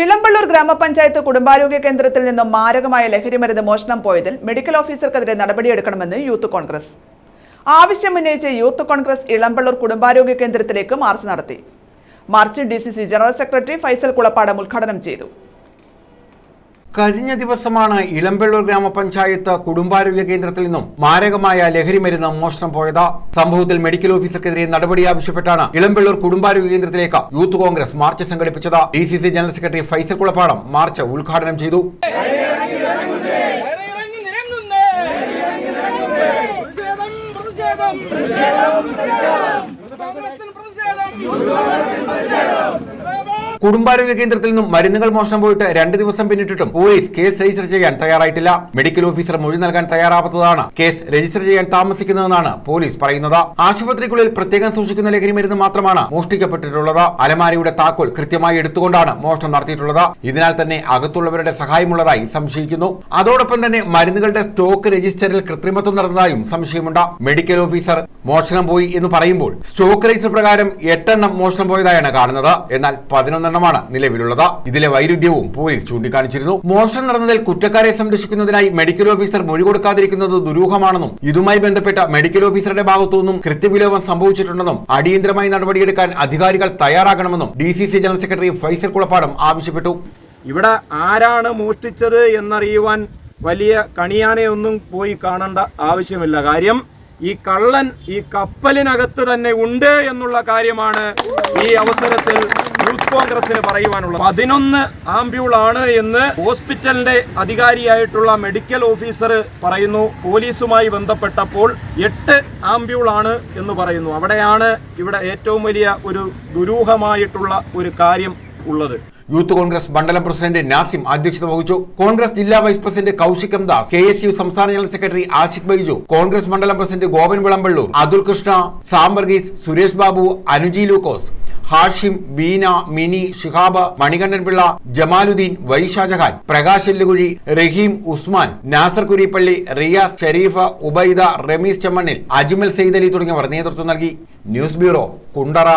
ഇളമ്പള്ളൂർ ഗ്രാമപഞ്ചായത്ത് കുടുംബാരോഗ്യ കേന്ദ്രത്തിൽ നിന്നും മാരകമായ ലഹരിമരുന്ന് മോഷണം പോയതിൽ മെഡിക്കൽ ഓഫീസർക്കെതിരെ നടപടിയെടുക്കണമെന്ന് യൂത്ത് കോൺഗ്രസ്. ആവശ്യമുന്നയിച്ച് യൂത്ത് കോൺഗ്രസ് ഇളമ്പള്ളൂർ കുടുംബാരോഗ്യ കേന്ദ്രത്തിലേക്ക് മാർച്ച് നടത്തി. March D general secretary Faisal Kulappadam ഉദ്ഘാടനം ചെയ്തു. കഴിഞ്ഞ ദിവസമാണ് ഇളമ്പള്ളൂർ ഗ്രാമപഞ്ചായത്ത് കുടുംബാരോഗ്യ കേന്ദ്രത്തിൽ നിന്നും മാരകമായ ലഹരി മരുന്ന് മോഷണം പോയത്. സംഭവത്തിൽ മെഡിക്കൽ ഓഫീസർക്കെതിരെ നടപടി ആവശ്യപ്പെട്ടാണ് ഇളമ്പള്ളൂർ കുടുംബാരോഗ്യ കേന്ദ്രത്തിലേക്ക് യൂത്ത് കോൺഗ്രസ് മാർച്ച് സംഘടിപ്പിച്ചത്. D C C general secretary Faisal Kulappadam march ഉദ്ഘാടനം ചെയ്തു. പ്രതിഷേധം. കുടുംബാരോഗ്യ കേന്ദ്രത്തിൽ നിന്നും മരുന്നുകൾ മോഷണം പോയിട്ട് രണ്ട് ദിവസം പിന്നിട്ടിട്ടും പോലീസ് കേസ് രജിസ്റ്റർ ചെയ്യാൻ തയ്യാറായിട്ടില്ല. മെഡിക്കൽ ഓഫീസർ മൊഴി നൽകാൻ തയ്യാറാവാത്തതാണ് കേസ് രജിസ്റ്റർ ചെയ്യാൻ താമസിക്കുന്നതെന്നാണ് പോലീസ് പറയുന്നത്. ആശുപത്രിക്കുള്ളിൽ പ്രത്യേകം സൂക്ഷിക്കുന്ന ലഹരി മരുന്ന് മാത്രമാണ് മോഷ്ടിക്കപ്പെട്ടിട്ടുള്ളത്. അലമാരിയുടെ താക്കോൽ കൃത്യമായി എടുത്തുകൊണ്ടാണ് മോഷണം നടത്തിയിട്ടുള്ളത്. ഇതിനാൽ തന്നെ അകത്തുള്ളവരുടെ സഹായമുള്ളതായി സംശയിക്കുന്നു. അതോടൊപ്പം തന്നെ മരുന്നുകളുടെ സ്റ്റോക്ക് രജിസ്റ്ററിൽ കൃത്രിമത്വം നടന്നതായും സംശയമുണ്ട്. മെഡിക്കൽ ഓഫീസർ മോഷണം പോയി എന്ന് പറയുമ്പോൾ സ്റ്റോക്ക് രജിസ്റ്റർ പ്രകാരം എട്ടെണ്ണം മോഷണം പോയതായാണ് കാണുന്നത്. എന്നാൽ പതിനൊന്നെണ്ണമാണ് നിലവിലുള്ളത്. ഇതിലെ വൈരുദ്ധ്യവും പോലീസ് ചൂണ്ടിക്കാണിച്ചിരുന്നു. മോഷണം നടന്നതിൽ കുറ്റക്കാരെ സംരക്ഷിക്കുന്നതിനായി മെഡിക്കൽ ഓഫീസർ മൊഴി കൊടുക്കാതിരിക്കുന്നത് ദുരൂഹമാണെന്നും ഇതുമായി ബന്ധപ്പെട്ട മെഡിക്കൽ ഓഫീസറുടെ ഭാഗത്തുനിന്നും കൃത്യവിലോപം സംഭവിച്ചിട്ടുണ്ടെന്നും അടിയന്തരമായി നടപടിയെടുക്കാൻ അധികാരികൾ തയ്യാറാകണമെന്നും D general secretary Faisal Kulappadam ആവശ്യപ്പെട്ടു. ഇവിടെ ആരാണ് മോഷ്ടിച്ചത് എന്നറിയുവാൻ വലിയ കണിയാനെ ഒന്നും പോയി കാണേണ്ട ആവശ്യമില്ല. കാര്യം ഈ കള്ളൻ ഈ കപ്പലിനകത്ത് തന്നെ ഉണ്ട് എന്നുള്ള കാര്യമാണ് ഈ അവസരത്തിൽ യൂത്ത് കോൺഗ്രസിന് പറയുവാനുള്ളത്. പതിനൊന്ന് ആംബ്യൂളാണ് എന്ന് ഹോസ്പിറ്റലിന്റെ അധികാരിയായിട്ടുള്ള മെഡിക്കൽ ഓഫീസർ പറയുന്നു. പോലീസുമായി ബന്ധപ്പെട്ടപ്പോൾ എട്ട് ആംബ്യൂളാണ് എന്ന് പറയുന്നു. അവിടെയാണ് ഇവിടെ ഏറ്റവും വലിയ ഒരു ദുരൂഹമായിട്ടുള്ള ഒരു കാര്യം ഉള്ളത്. യൂത്ത് കോൺഗ്രസ് മണ്ഡലം പ്രസിഡന്റ് നാസിം അധ്യക്ഷത വഹിച്ചു. കോൺഗ്രസ് ജില്ലാ vice president Kaushik Das K S U സംസ്ഥാന ജനറൽ സെക്രട്ടറി ആഷിഖ് ബൈജു കോൺഗ്രസ് മണ്ഡലം പ്രസിഡന്റ് ഗോപൻ വിളമ്പള്ളൂർ അതുൽ കൃഷ്ണ സാം വർഗീസ് സുരേഷ് ബാബു അനുജി ലൂക്കോസ് ഹാഷിം ബീന മിനി ഷിഹാബ് മണികണ്ഠൻ പിള്ള ജമാലുദ്ദീൻ വൈ ഷാജഹാൻ പ്രകാശ് എല്ലുകുഴി റഹീം ഉസ്മാൻ നാസർ കുരിപ്പള്ളി റിയാസ് ഷെരീഫ് ഉബൈദ റമീസ് ചെമ്മണ്ണിൽ അജ്മൽ സെയ്ദലി തുടങ്ങിയവർ നേതൃത്വം നൽകി. News bureau Kundara.